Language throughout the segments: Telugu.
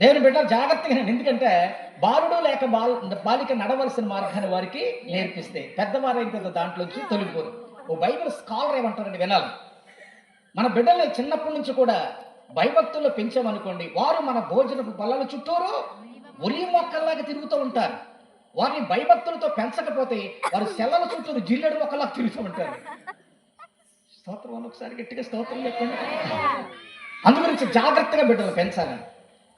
దేవుని బిడ్డలు జాగ్రత్తగా. ఎందుకంటే బాలుడు లేక బాల్ బాలిక నడవలసిన మార్గాన్ని వారికి నేర్పిస్తే పెద్దవారు అయితే దాంట్లోంచి తొలగిపోరు. ఓ బైబిల్ స్కాలర్ ఏమంటారండి వినాలి. మన బిడ్డల్ని చిన్నప్పటి నుంచి కూడా భయభక్తుల్లో పెంచామనుకోండి వారు మన భోజనపు బల్లల చుట్టూరు ఉరి మొక్కల్లాగా తిరుగుతూ ఉంటారు. వారిని భయభక్తులతో పెంచకపోతే వారు సెల్లల చుట్టూరు జిల్లెడు మొక్కల్లాగా తిరుగుతూ ఉంటారు. స్తోత్రం ఒకసారి గట్టిగా స్తోత్రం చెప్పండి. అందు గురించి జాగ్రత్తగా బిడ్డలు పెంచాలని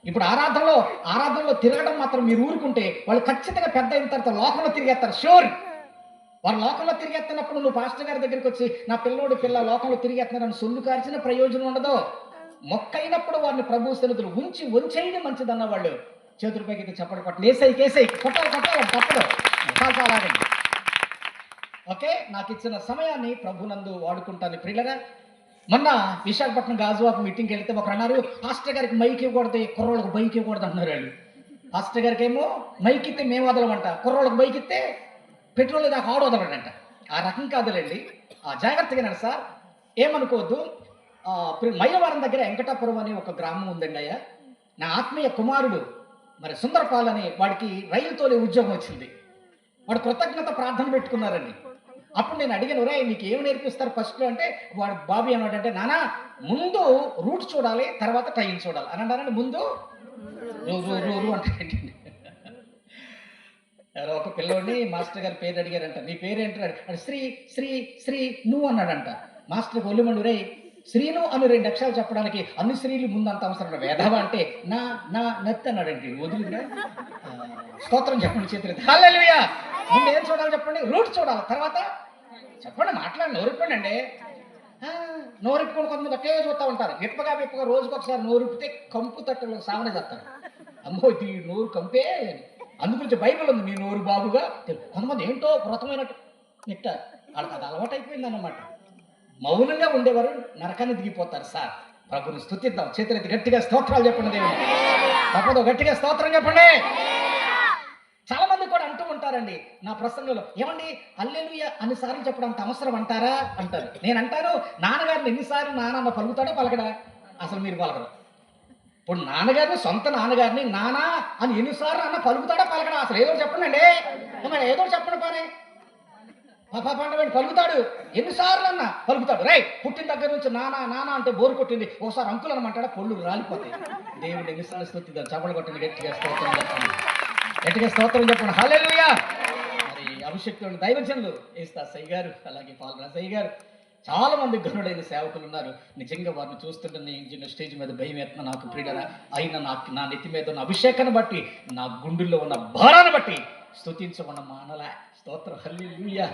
ఇప్పుడు ఆరాధనలో ఆరాధనలో తిరగడం మాత్రం మీరు ఊరుకుంటే వాళ్ళు ఖచ్చితంగా పెద్ద అయిన తర్వాత లోకంలో తిరిగేస్తారు. షూర్ వారు లోకంలో తిరిగేస్తున్నప్పుడు నువ్వు పాస్టర్ గారి దగ్గరికి వచ్చి నా పిల్లోడు పిల్ల లోకంలో తిరిగేస్తున్నారని సొల్లు కార్చిన ప్రయోజనం ఉండదు. మొక్కైనప్పుడు వారిని ప్రభు సన్నిధులు ఉంచి ఉంచేయడం మంచిదన్న వాళ్ళు చేతుల పైకి ఎత్తి పట్టు ఏసై కేసై కొట్టాలి కొట్టాలి తప్పదు. చాలా ఓకే? నాకు ఇచ్చిన సమయాన్ని ప్రభునందు వాడుకుంటాను ప్రియులరా. మొన్న విశాఖపట్నం గాజువాక మీటింగ్కి వెళ్తే ఒకరు అన్నారు పాస్టర్ గారికి మైక్ ఇవ్వకూడదు కుర్రోళ్ళకి బైక్ ఇవ్వకూడదు అంటున్నారు వాళ్ళు. పాస్టర్ గారికి ఏమో మైక్ ఇస్తే మేము వదలమంట కుర్రోళ్ళకి బైక్ ఇస్తే పెట్రోల్ దాకా ఆడు వదలడంట. ఆ రకం కాదులేండి. ఆ జాగ్రత్తగా సార్. ఏమనుకోవద్దు. మైలవరం దగ్గర వెంకటాపురం అనే ఒక గ్రామం ఉందండి అయ్యా. నా ఆత్మీయ కుమారుడు మరి సుందరపాల్ అని వాడికి రైలు తోలే ఉద్యోగం వచ్చింది. వాడు కృతజ్ఞత ప్రార్థన పెట్టుకున్నారండి. అప్పుడు నేను అడిగాను రే నీకు ఏమి నేర్పిస్తారు ఫస్ట్లో? అంటే వాడు బాబు అంటే నానా ముందు రూట్ చూడాలి తర్వాత టైం చూడాలి. అని అన్నారండి ముందు రూ రూ రూ రూ అంటే ఎవరో ఒక పిల్లోడిని మాస్టర్ గారి పేరు అడిగారంట. నీ పేరు ఏంటారు అంటే శ్రీ శ్రీ శ్రీ నువ్వు అన్నాడంట. మాస్టర్ ఒలిమండు రే శ్రీను అని రెండు అక్షరాలు చెప్పడానికి అన్ని స్త్రీలు ముందు అంత అవసరం లేదు. వేధవ అంటే నా నా నత్తి అన్నాడండి వదిలిగా స్తోత్రం చెప్పండి చేతులు. హల్లెలూయా! ముందు ఏం చూడాలి చెప్పండి? రూట్ చూడాలి. తర్వాత చెప్పండి మాట్లాడి నోరిప్పండి అండి నోరిప్పుకొని కొంతమంది ఒకే చూస్తూ ఉంటారు. విప్పగా విప్పగా రోజుకి ఒకసారి నోరిప్పితే కంపు తట్టలో సామనే చేస్తారు. అమ్మో ఇది నోరు కంపే అని. అందుగురించి బైబిల్ ఉంది మీ నోరు బాబుగా కొంతమంది ఏంటో వ్రతమైనట్టు నిట్ట వాళ్ళకి అది అలవాటు అయిపోయింది అన్నమాట మౌనంగా ఉండేవారు నరకాన్ని దిగిపోతారు సార్. ప్రభుని స్థుతిద్దాం చేతులెత్తి గట్టిగా స్తోత్రాలు చెప్పండి దేవుడు తప్పదు గట్టిగా స్తోత్రం చెప్పండి. చాలా మంది ఉంటారండి నా ప్రసంగంలో. ఏమండి? అల్లెలుయ అన్నిసార్లు చెప్పడం అంత అవసరం అంటారా? అంటారు. నేను అంటాను నాన్నగారిని ఎన్నిసార్లు నానన్న పలుకుతాడో పలకడా? అసలు మీరు పలకరు. ఇప్పుడు నాన్నగారిని సొంత నాన్నగారిని నానా అని ఎన్నిసార్లు అన్న పలుకుతాడా పలకడా? అసలు ఏదో చెప్పండి అండి. ఏదో ఒకటి చెప్పండి పని. పండబెట్టి పలుకుతాడు. ఎన్నిసార్లు అన్న పలుకుతాడు. రై పుట్టిన దగ్గర నుంచి నానా నానా అంటే బోరు కొట్టింది. ఒకసారి అంకులు అనమంటాడా పళ్ళు రాలిపోతాయి. దేవుడు ఎన్నిసార్లు స్థుతిద్దాం చపలు కొట్టండి గట్టిగా స్తోత్రం చెప్పండి గట్టిగా స్తోత్రం చెప్పండి. హల్లెలూయా. మరి అభిషక్తుడు దైవజనులు ఏస్తా సై గారు అలాగే పాల్గొన సై గారు చాలా మంది గనుడైన సేవకులు ఉన్నారు. నిజంగా వారిని చూస్తుంటే నేను స్టేజ్ మీద భయం ఎత్తున నాకు ప్రియుడరా అయినా నాకు నా నెత్తి మీద ఉన్న అభిషేకాన్ని బట్టి నా గుండెల్లో ఉన్న భారాన్ని బట్టి స్తుతించమన్న మానలా. స్తోత్రం. హల్లెలూయా.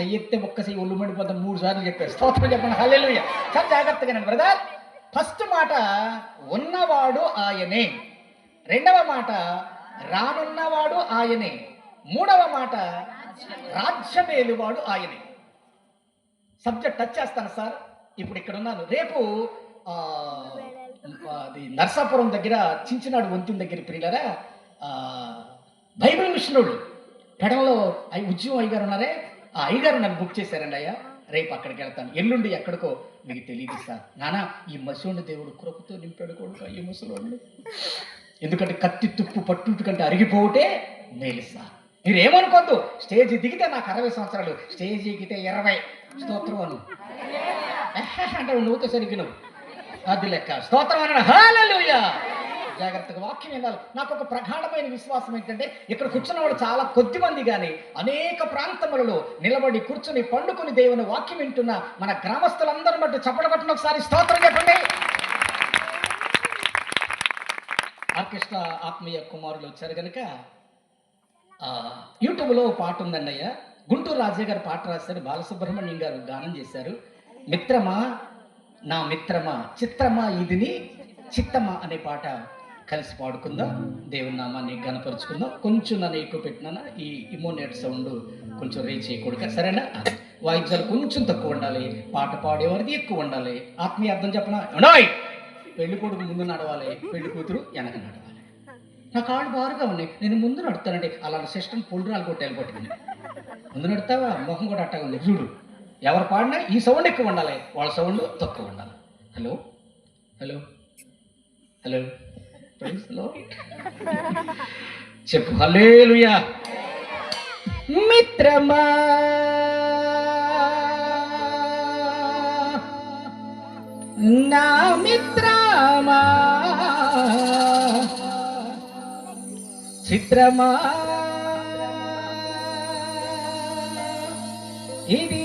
చెయ్యెత్తే ఒక్క చెయ్యి ఒళ్ళు మండిపోతాం మూడు సార్లు చెప్పారు. స్తోత్రం చెప్పండి. హల్లెలూయా. చాలా జాగ్రత్తగా బ్రదర్. ఫస్ట్ మాట ఉన్నవాడు ఆయనే. రెండవ మాట రానున్నవాడు ఆయనే. మూడవ మాట రాజ్యమేలువాడు ఆయనే. సబ్జెక్ట్ టచ్ చేస్తాను సార్. ఇప్పుడు ఇక్కడ ఉన్నాను రేపు అది నర్సాపురం దగ్గర చించినాడు వంతెన దగ్గర ప్రియులరా బైబిల్ మిషనుడు వాళ్ళు పెడలో ఉద్యమం అయ్యగారు ఉన్నారే. ఆ అయ్యగారు నన్ను బుక్ చేశారండి అయ్యా. రేపు అక్కడికి వెళ్తాను. ఎల్లుండి ఎక్కడికో. మీకు తెలియదు సార్. నానా ఈ మసోని దేవుడు కృపతో నింపాడు కొడుకు ఈ ముసలోళ్ళు. ఎందుకంటే కత్తి తుప్పు పట్టుట కంటే అరిగిపోవుటే మేలు సార్ మీరు స్టేజ్ దిగితే నాకు అరవై సంవత్సరాలు స్టేజ్ ఎక్కితే ఇరవై. స్తోత్రం అను. అంటే నువ్వుతో సరిగ్గా నువ్వు అది లెక్క. స్తోత్రం అన్నాడు హల్లెలూయా! జాగ్రత్తగా వాక్యం వినాలి. నాకు ఒక ప్రగాఢమైన విశ్వాసం ఏంటంటే ఇక్కడ కూర్చున్న వాళ్ళు చాలా కొద్ది మంది కానీ అనేక ప్రాంతములలో నిలబడి కూర్చుని పండుకొని దేవుని వాక్యం వింటున్న మన గ్రామస్తులందరూ బట్టి చప్పట పట్టిన ఒకసారి స్తోత్రం చెప్పండి. ఆర్కెస్ట్రా ఆత్మీయ కుమారులు వచ్చారు కనుక యూట్యూబ్లో పాట ఉందన్నయ్య. గుంటూరు రాజయ్య గారు పాట రాశారు. బాలసుబ్రహ్మణ్యం గారు గానం చేశారు. మిత్రమా నా మిత్రమా చిత్రమా ఇదిని చిత్తమా అనే పాట కలిసి పాడుకుందాం. దేవుని నామాన్ని గనపరుచుకుందాం కొంచెం నన్ను ఎక్కువ పెట్టినా ఈ ఇమోనేట్ సౌండ్ కొంచెం రీచ్ చేయకూడదు సరేనా? వాయిద్యాలు కొంచెం తక్కువ ఉండాలి. పాట పాడేవారిది ఎక్కువ ఉండాలి. ఆత్మీయ అర్థం చెప్పనా? ఉండాలి పెళ్ళి కొడుకు ముందు నడవాలి పెళ్ళి కూతురు వెనక నడవాలి. నా కాళ్ళు బారుగా ఉన్నాయి. నేను ముందు నడుతానండి. అలాంటి సిస్టమ్ పుల్రాలు కొట్టాలి పట్టుకుని ముందు నడుతావా? ముఖం కూడా అట్టగా ఉంది. చూడు. ఎవరు పాడినా ఈ సౌండ్ ఎక్కువ ఉండాలి. వాళ్ళ సౌండ్ తక్కువ ఉండాలి. హలో? హలో? హలో? Lord. చెప్పు. హల్లెలూయా. మిత్రమా. నా మిత్రమా చిత్రమా ఇది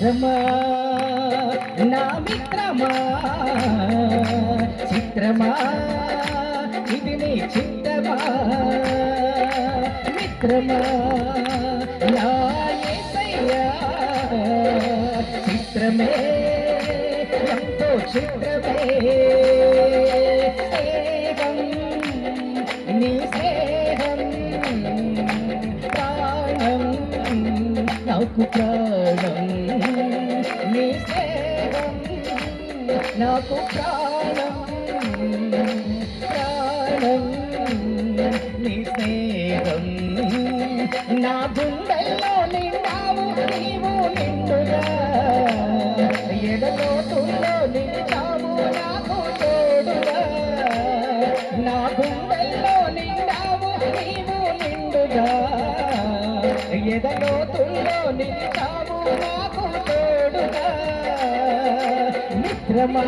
మిత్రమా నా మిత్రమా? చిత్రమా? ఇది నీ చిత్తమా? మిత్రమా? నా యేసయ్యా చిత్రమే ఎంతో చిత్రమే. స్నేహం నీ స్నేహం ప్రాణం నాకు ప్రాణం. నాకు ప్రాణం ప్రాణం నీ స్నేహం. నా గుండెల్లో నిండావు నీవు నిండుగా. ఎడలోతుల్లో నిండావు నాకు తోడుగా. నా గుండెల్లో నిండావు నీవు నిండుగా. ఎదలోతుల్లో నిండావు నాకు మిత్రమా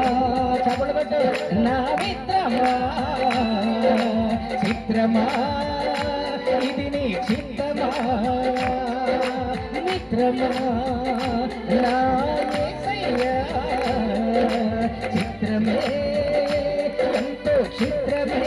చపడబట్టు నా మిత్రమా చిత్రమా ఇది నీ చిత్తమా మిత్రమా నా చిత్రమే ఎంతో చిత్రమే.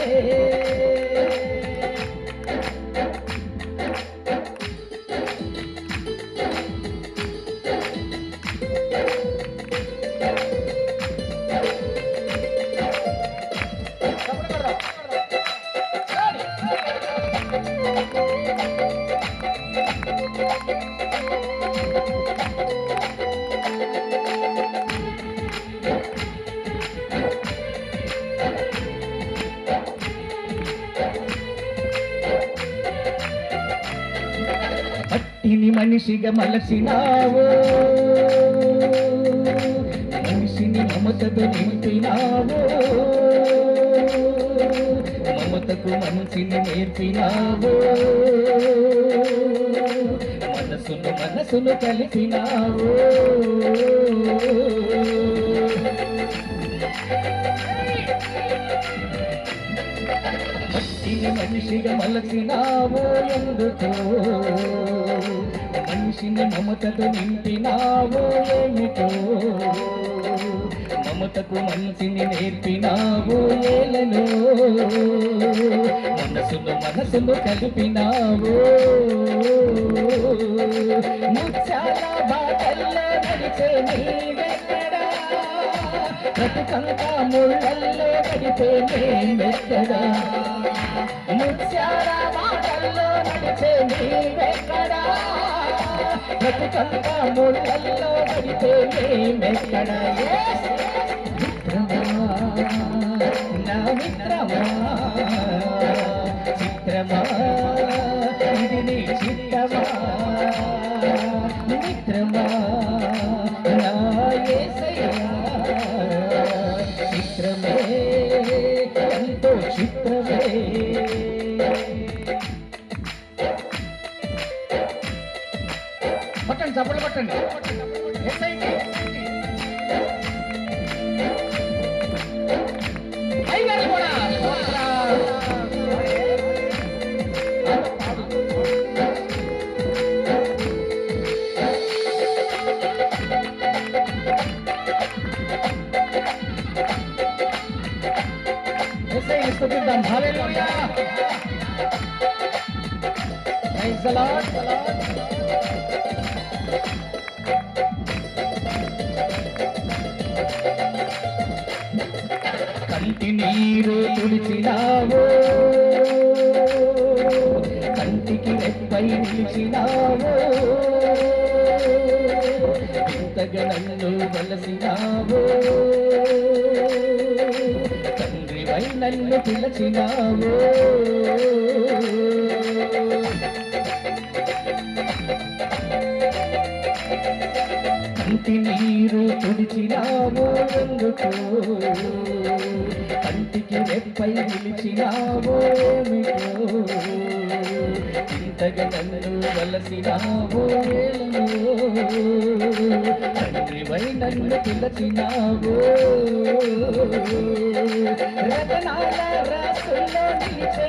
మనిషిగా మలసినావు మనిషిని మమతతో నింపినావు. మమతకు మనిషిని నేర్పినావు. మనసును మనసును కలిపినావు. మట్టిని మనిషిగా మలసినావు ఎందుకో? మనిషిని మమతతో నింపినావో ఏమిటో? మమతకు మనిషిని నేర్పినావో ఏలను? మనసును మనసును కలిపినావో? ముచ్చాల బాటల్లో నడిచే నీవెక్కడా? బ్రతుకంతా ముళ్ళల్లో గడిపే మేమెక్కడా ముత్యాల మాటల్లో నడిచే నీవెక్కడా? బ్రతుకంతా ముళ్ళల్లో గడిపే మేమెక్కడా పట్టండి చప్పట్లు పట్టండి యేసయ్యకి. అయ్యగారు కూడా స్తోత్రం. యేసయ్యని స్తుతిద్దాం. Hallelujah. Praise thanks a lot a lot కంటి నీరు తుడిచినావో కంటికి రెప్పై నిలిచినావో ఇంతగా నన్ను వలసినావు తండ్రివై నన్ను పిలచినావు కంటి నీరు తుడిచినావు ఎందుకు? కంటికి రెప్పై నిలిచినావు ఏమిటో? ఇంతగా నన్ను వలసినావు తండ్రివై నన్ను పిలచినావు? రతనాల రాసుల్లో నిలిచే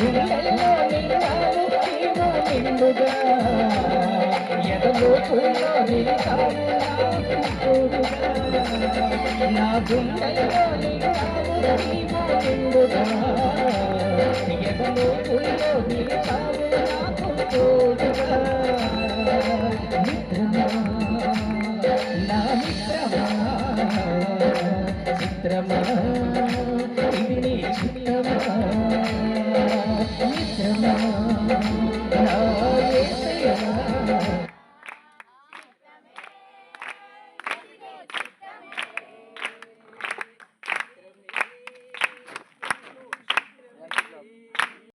గుండెల్లో నిన్నావు నీవు నిండుగా ఎదలోతుల్లో నిలిచావు నాకు తోడుగా మిత్రమా? నా మిత్రమా? చిత్రమా